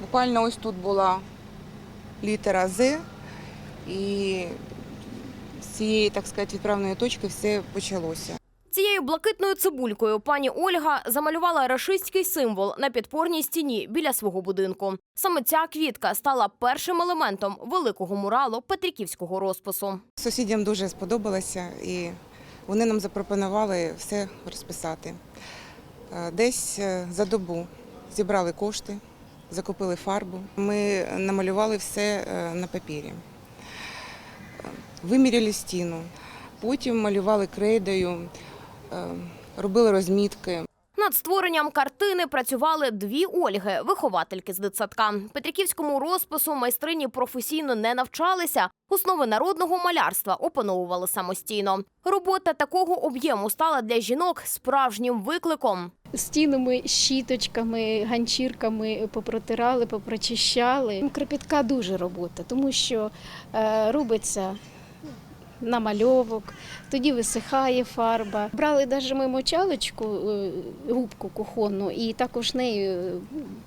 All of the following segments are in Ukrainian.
Буквально ось тут була літера З, і з цієї, так сказати, відправної точки все почалося. Цією блакитною цибулькою пані Ольга замалювала рашистський символ на підпорній стіні біля свого будинку. Саме ця квітка стала першим елементом великого муралу петриківського розпису. Сусідям дуже сподобалося, і вони нам запропонували все розписати. Е, Десь е, за добу зібрали кошти, закупили фарбу. Ми намалювали все е, на папірі. Виміряли стіну, потім малювали крейдою, е, робили розмітки. Над створенням картини працювали дві Ольги, виховательки з дитсадка. Петриківському розпису майстрині професійно не навчалися. Основи народного малярства опановували самостійно. Робота такого об'єму стала для жінок справжнім викликом. Стінами, щіточками, ганчірками попротирали, попрочищали. Кропітка дуже робота, тому що е, робиться намальовок, тоді висихає фарба. Брали навіть ми мочалочку, е, губку кухонну, і також нею е,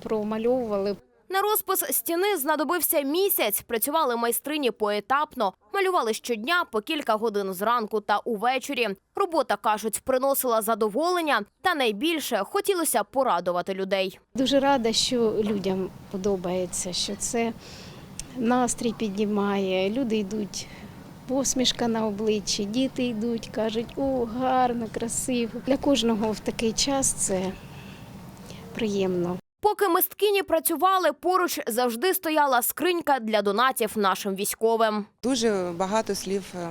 промальовували. На розпис стіни знадобився місяць. Працювали майстрині поетапно, малювали щодня по кілька годин зранку та увечері. Робота кажуть, приносила задоволення, та найбільше хотілося порадувати людей. Дуже рада, що людям подобається, що це настрій піднімає. Люди йдуть, посмішка на обличчі, діти йдуть, кажуть, о, гарно, красиво. Для кожного в такий час це приємно. Поки мисткині працювали, поруч завжди стояла скринька для донатів нашим військовим. Дуже багато слів е,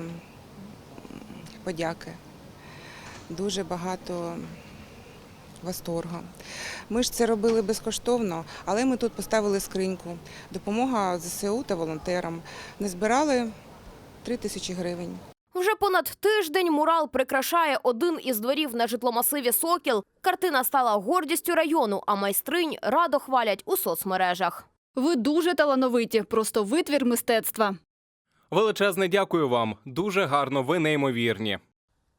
подяки, дуже багато восторгу. Ми ж це робили безкоштовно, але ми тут поставили скриньку. Допомога ЗСУ та волонтерам. Не збирали 3 тисячі гривень. Вже понад тиждень мурал прикрашає один із дворів на житломасиві Сокіл. Картина стала гордістю району, а майстринь радо хвалять у соцмережах. Ви дуже талановиті, просто витвір мистецтва. Величезне дякую вам. Дуже гарно, ви неймовірні.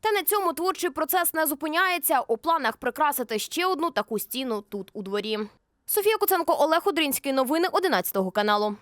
Та на цьому творчий процес не зупиняється. У планах прикрасити ще одну таку стіну тут у дворі. Софія Куценко, Олег Одринський. Новини 11 каналу.